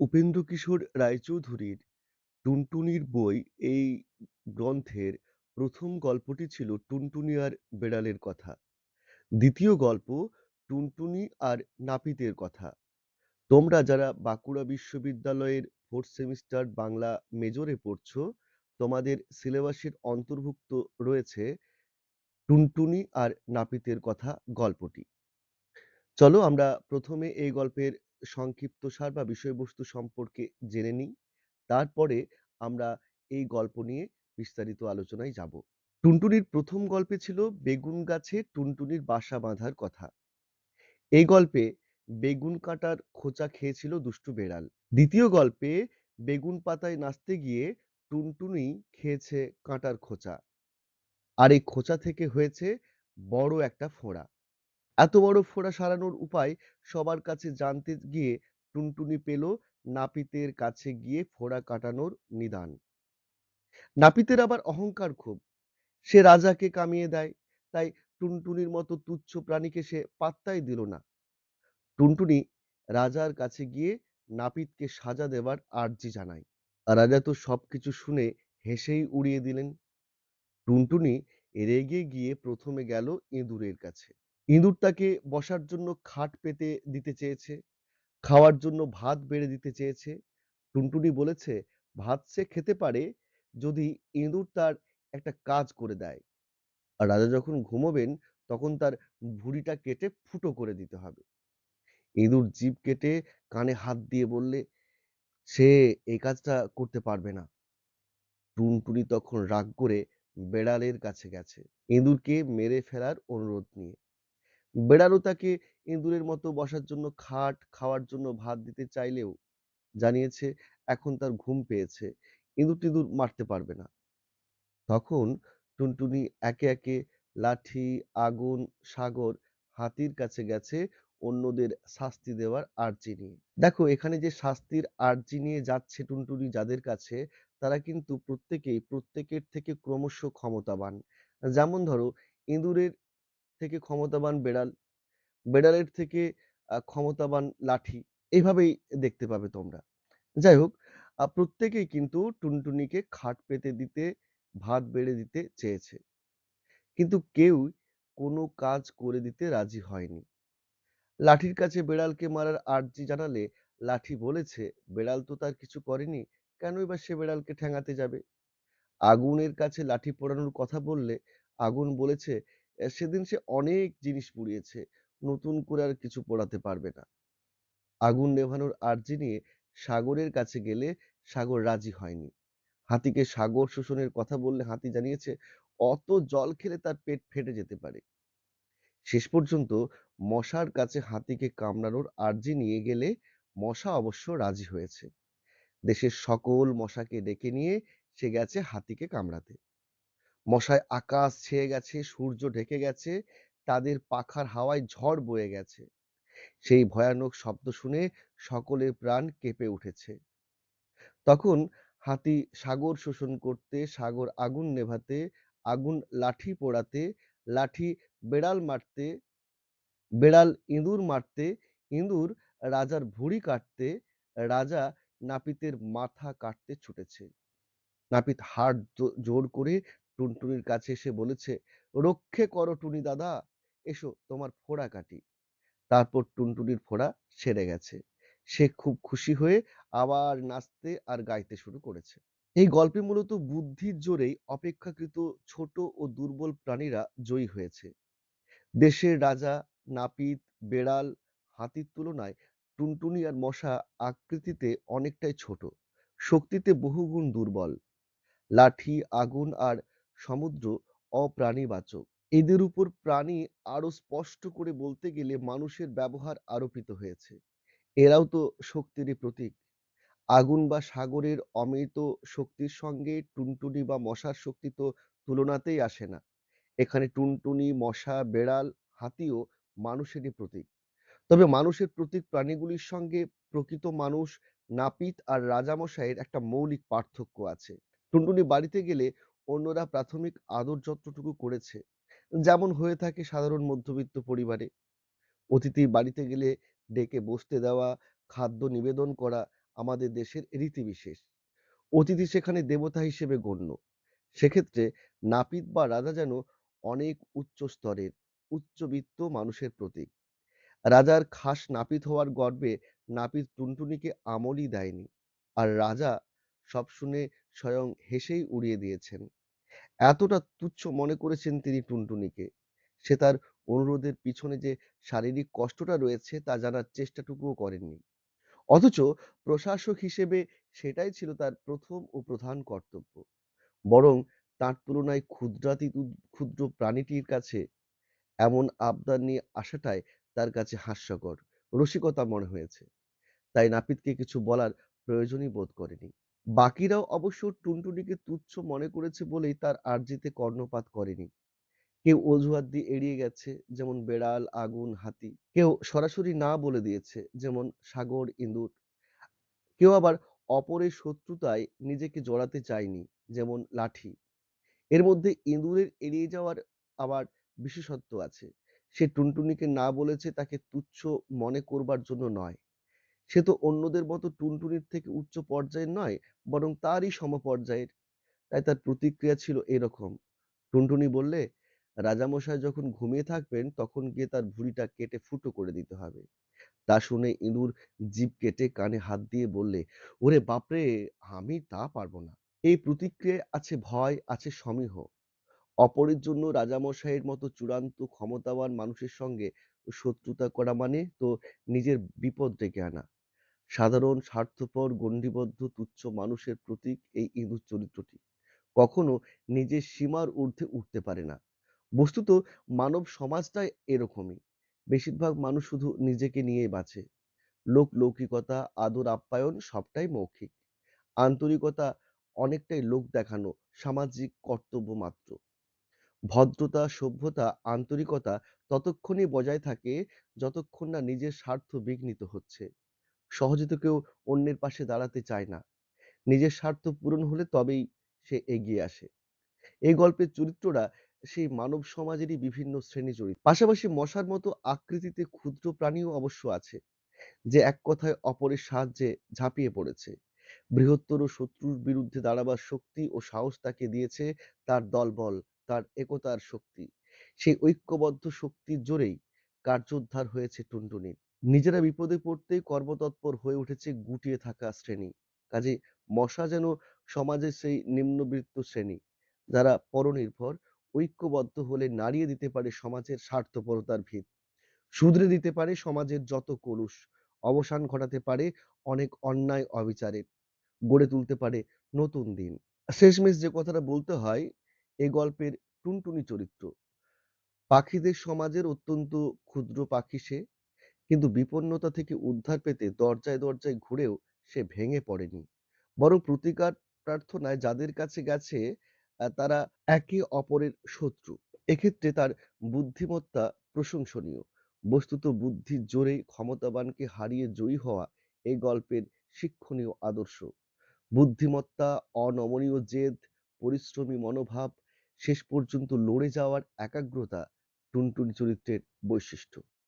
উপেন্দ্রকিশোর রায়চৌধুরীর 'টুনটুনির বই' এই গ্রন্থের প্রথম গল্পটি ছিল 'টুনটুনি আর বেড়ালের কথা'। দ্বিতীয় গল্প 'টুনটুনি আর নাপিতের কথা'। তোমরা যারা বাঁকুড়া বিশ্ববিদ্যালয়ের ফোর্থ সেমিস্টার বাংলা মেজরে পড়ছ, তোমাদের সিলেবাসের অন্তর্ভুক্ত রয়েছে 'টুনটুনি আর নাপিতের কথা' গল্পটি। চলো আমরা প্রথমে এই গল্পের সংক্ষিপ্তসার বা বিষয়বস্তু সম্পর্কে জেনে নিই। তারপরে আমরা এই গল্প নিয়ে বিস্তারিত আলোচনায় যাব। টুনটুনির প্রথম গল্পে ছিল বেগুন গাছে টুনটুনির বাসা বাঁধার কথা। এই গল্পে বেগুন কাঁটার খোঁচা খেয়েছিল দুষ্টু বেড়াল। দ্বিতীয় গল্পে বেগুন পাতায় নাচতে গিয়ে টুনটুনি খেয়েছে কাঁটার খোঁচা। আর এই খোঁচা থেকে হয়েছে বড় একটা ফোঁড়া। এত বড় ফোঁড়া সারানোর উপায় সবার কাছে জানতে গিয়ে টুনটুনি পেল নাপিতের কাছে গিয়ে ফোঁড়া কাটানোর নিদান। নাপিতের আবার অহংকার খুব। সে রাজাকে কামিয়ে দেয়, তাই টুনটুনির মতো তুচ্ছ প্রাণীকে সে পাত্তাই দিল না। টুনটুনি রাজার কাছে গিয়ে নাপিতকে সাজা দেবার আর্জি জানায়। রাজা তো সবকিছু শুনে হেসেই উড়িয়ে দিলেন। টুনটুনি রেগে গিয়ে প্রথমে গেল ইঁদুরের কাছে। ইঁদুর তাকে বসার জন্য খাট পেতে দিতে চেয়েছে, খাওয়ার জন্য ভাত বেড়ে দিতে চেয়েছে। টুনটুনি বলেছে ভাত সে খেতে পারে যদি ইঁদুর তার একটা কাজ করে দেয়। আর রাজা যখন ঘুমোবেন তখন তার ভুঁড়িটা কেটে ফুটো করে দিতে হবে। ইঁদুর জিভ কেটে কানে হাত দিয়ে বললে সে এই কাজটা করতে পারবে না। টুনটুনি তখন রাগ করে বেড়ালের কাছে গেছে ইঁদুরকে মেরে ফেলার অনুরোধ নিয়ে। বেড়ালও তাকে ইঁদুরের মতো বসার জন্য খাট, খাওয়ার জন্য ভাত দিতে চাইলেও জানিয়েছে এখন তার ঘুম পেয়েছে, ইঁদুর-টিঁদুর মারতে পারবে না। তখন টুনটুনি একে একে লাঠি, আগুন, সাগর, হাতির কাছে গেছে অন্যদের শাস্তি দেওয়ার আর্জি নিয়ে। দেখো এখানে যে শাস্তির আর্জি নিয়ে যাচ্ছে টুনটুনি যাদের কাছে তারা কিন্তু প্রত্যেকেই প্রত্যেকের থেকে ক্রমশ ক্ষমতাবান। যেমন ধরো ইঁদুরের থেকে ক্ষমতাবান বেড়াল, বেড়ালের থেকে ক্ষমতাবান লাঠি এইভাবেই দেখতে পাবে তোমরা। যাই হোক প্রত্যেকেই কিন্তু টুনটুনিকে খাট পেতে দিতে ভাত বেড়ে দিতে চেয়েছে। কিন্তু কেউ কোনো কাজ করে দিতে রাজি হয়নি। লাঠির কাছে বেড়ালকে মারার আর্জি জানালে লাঠি বলেছে বেড়াল তো তার কিছু করেনি কেনই বা সে বেড়ালকে ঠ্যাঙাতে যাবে? আগুনের কাছে লাঠি পোড়ানোর কথা বললে আগুন বলেছে সেদিন সে অনেক জিনিস পুড়িয়েছে। নতুন করে আর কিছু পোড়াতে পারবে না। আগুন নেভানোর আর্জি নিয়ে সাগরের কাছে গেলে সাগর রাজি হয়নি। হাতিকে সাগর শোষণের কথা বললে হাতি জানিয়েছে, অত জল খেলে তার পেট ফেটে যেতে পারে। শেষ পর্যন্ত মশার কাছে হাতিকে কামড়ানোর আর্জি নিয়ে গেলে মশা অবশ্য রাজি হয়েছে। দেশের সকল মশাকে ডেকে নিয়ে সে গেছে হাতিকে কামড়াতে। মশায় আকাশ ছেয়ে গেছে, সূর্য ঢেকে গেছে, তাদের পাখার হাওয়ায় ঝড় বয়ে গেছে। সেই ভয়ানক শব্দ শুনে সকলের প্রাণ কেঁপে উঠেছে। তখন হাতি সাগর শোষণ করতে, সাগর আগুন নেভাতে, আগুন লাঠি পোড়াতে, লাঠি বেড়াল মারতে, বেড়াল ইঁদুর মারতে, ইঁদুর রাজার ভুঁড়ি কাটতে, রাজা নাপিতের মাথা কাটতে ছুটেছে। নাপিত হাড় জোর করে টুনটুনির কাছে এসে বলেছে, রক্ষে করো টুনি দাদা, এসো তোমার ফোড়া কাটি। তারপর টুনটুনির ফোড়া সেরে গেছে। সে খুব খুশি হয়ে আবার নাচতে আর গাইতে শুরু করেছে। এই গল্পে মূলত বুদ্ধির জোরেই অপেক্ষাকৃত ছোট ও দুর্বল প্রাণীরা জয়ী হয়েছে। দেশের রাজা, নাপিত, বেড়াল হাতির তুলনায় টুনটুনি আর মশা আকৃতিতে অনেকটাই ছোট। শক্তিতে বহুগুণ দুর্বল। লাঠি, আগুন আর সমুদ্র অপ্রাণীবাচক। এদের উপর প্রাণী আরও স্পষ্ট করে বলতে গেলে মানুষের ব্যবহার আরোপিত হয়েছে। এরাও তো শক্তিরই প্রতীক। আগুন বা সাগরের অমৃত শক্তির সঙ্গে টুনটুনি বা মশার শক্তি তো তুলনাতেই আসে না। এখানে টুনটুনি, মশা, বেড়াল, হাতিও মানুষেরই প্রতীক। তবে মানুষের প্রতীক প্রাণীগুলির সঙ্গে প্রকৃত মানুষ, নাপিত আর রাজামশাইয়ের একটা মৌলিক পার্থক্য আছে। টুনটুনি বাড়িতে গেলে অন্যরা প্রাথমিক আদর যত্নটুকু করেছে। যেমন হয়ে থাকে সাধারণ মধ্যবিত্ত পরিবারে। অতিথি বাড়িতে গেলে ডেকে বসতে দেওয়া, খাদ্য নিবেদন করা আমাদের দেশের রীতিবিশেষ। অতিথি সেখানে দেবতা হিসেবে গণ্য। সেক্ষেত্রে নাপিত বা রাজা যেন অনেক উচ্চ স্তরের উচ্চবিত্ত মানুষের প্রতীক। রাজার খাস নাপিত হওয়ার গর্বে নাপিত টুনটুনিকে আমলই দেয়নি। আর রাজা সব শুনে স্বয়ং হেসেই উড়িয়ে দিয়েছেন। এতটা তুচ্ছ মনে করেছেন তিনি টুনটুনিকে। সে তার অনুরোধের পিছনে যে শারীরিক কষ্টটা রয়েছে তা জানার চেষ্টাটুকুও করেননি। অথচ প্রশাসক হিসেবে সেটাই ছিল তার প্রথম ও প্রধান কর্তব্য। বরং তার তুলনায় ক্ষুদ্রাতি ক্ষুদ্র প্রাণীটির কাছে এমন আবদার নিয়ে আসাটাই তার কাছে হাস্যকর, রসিকতা মনে হয়েছে। তাই নাপিতকে কিছু বলার প্রয়োজনই বোধ করেনি। বাকিরাও অবশ্য টুনটুনিকে তুচ্ছ মনে করেছে বলেই তার আর্জিতে কর্ণপাত করেনি। কেউ অজুহাত দিয়ে এড়িয়ে গেছে, যেমন বেড়াল, আগুন, হাতি। কেউ সরাসরি না বলে দিয়েছে, যেমন সাগর, ইঁদুর। কেউ আবার অপরের শত্রুতায় নিজেকে জড়াতে চায়নি, যেমন লাঠি। এর মধ্যে ইঁদুরের এড়িয়ে যাওয়ার আবার বিশেষত্ব আছে। সে টুনটুনিকে না বলেছে তাকে তুচ্ছ মনে করবার জন্য নয়। সে তো অন্যদের মতো টুনটুনির থেকে উচ্চ পর্যায়ের নয়, বরং তারই সমপর্যায়ের। তাই তার প্রতিক্রিয়া ছিল এরকম। টুনটুনি বললে, রাজামশাই যখন ঘুমিয়ে থাকবেন, তখন গিয়ে তার ভুঁড়িটা কেটে ফুটো করে দিতে হবে। তা শুনে ইঁদুর জিভ কেটে কানে হাত দিয়ে বললে, ওরে বাপরে, আমি তা পারব না। এই প্রতিক্রিয়ায় আছে ভয়, আছে সমীহ। অপরের জন্য রাজামশাইয়ের মতো চূড়ান্ত, ক্ষমতাবান মানুষের সঙ্গে শত্রুতা করা মানে তো নিজের বিপদ ডেকে আনা। সাধারণ, স্বার্থপর, গণ্ডিবদ্ধ, তুচ্ছ মানুষের প্রতীক এই ইঁদুর চরিত্রটি। কখনো নিজের সীমার ঊর্ধ্বে উঠতে পারে না। বস্তুত মানব সমাজটাই এরকমই। বেশিরভাগ মানুষ শুধু নিজেকে নিয়েই বাঁচে। লোক লৌকিকতা, আদর, আপ্যায়ন সবটাই মৌখিক। আন্তরিকতা অনেকটাই লোক দেখানো, সামাজিক কর্তব্য মাত্র। ভদ্রতা, সভ্যতা, আন্তরিকতা ততক্ষণই বজায় থাকে যতক্ষণ না নিজের স্বার্থ বিঘ্নিত হচ্ছে। সহজে তো কেউ অন্যের পাশে দাঁড়াতে চায় না। নিজের স্বার্থ পূরণ হলে তবেই সে এগিয়ে আসে। এই গল্পের চরিত্ররা সেই মানব সমাজেরই বিভিন্ন শ্রেণি চরিত্র। পাশাপাশি মশার মতো আকৃতিতে ক্ষুদ্র প্রাণীও অবশ্য আছে, যে এক কথায় অপরের সাহায্যে ঝাঁপিয়ে পড়েছে। বৃহত্তর শত্রুর বিরুদ্ধে দাঁড়াবার শক্তি ও সাহস তাকে দিয়েছে তার দলবল, তার একতার শক্তি। সেই ঐক্যবদ্ধ শক্তির জোরেই কার্যোদ্ধার হয়েছে টুনটুনির নিজেরা বিপদে পড়তেই কর্মতৎপর হয়ে উঠেছে গুটিয়ে থাকা শ্রেণি। কাজে মশা যেন সমাজের সেই নিম্নবৃত্ত শ্রেণি, যারা পরনির্ভর, ঐক্যবদ্ধ হলে নাড়িয়ে দিতে পারে সমাজের স্বার্থপরতার ভিত। শুধরে দিতে পারে সমাজের যত কলুষ, অবসান ঘটাতে পারে অনেক অন্যায় অবিচারের। গড়ে তুলতে পারে নতুন দিন। শেষমেশ যে কথাটা বলতে হয়, এ গল্পের টুনটুনি চরিত্র। পাখিদের সমাজের অত্যন্ত ক্ষুদ্র পাখি সে। কিন্তু বিপন্নতা থেকে উদ্ধার পেতে দরজায় দরজায় ঘুরেও সে ভেঙে পড়েনি। বরং প্রতিকার প্রার্থনায় যাদের কাছে গেছে তারা একে অপরের শত্রু। এক্ষেত্রে তার বুদ্ধিমত্তা প্রশংসনীয়। বস্তুত বুদ্ধির জোরেই ক্ষমতাবানকে হারিয়ে জয়ী হওয়া এই গল্পের শিক্ষণীয় আদর্শ। বুদ্ধিমত্তা, অনমনীয় জেদ, পরিশ্রমী মনোভাব, শেষ পর্যন্ত লড়ে যাওয়ার একাগ্রতা টুনটুনি চরিত্রের বৈশিষ্ট্য।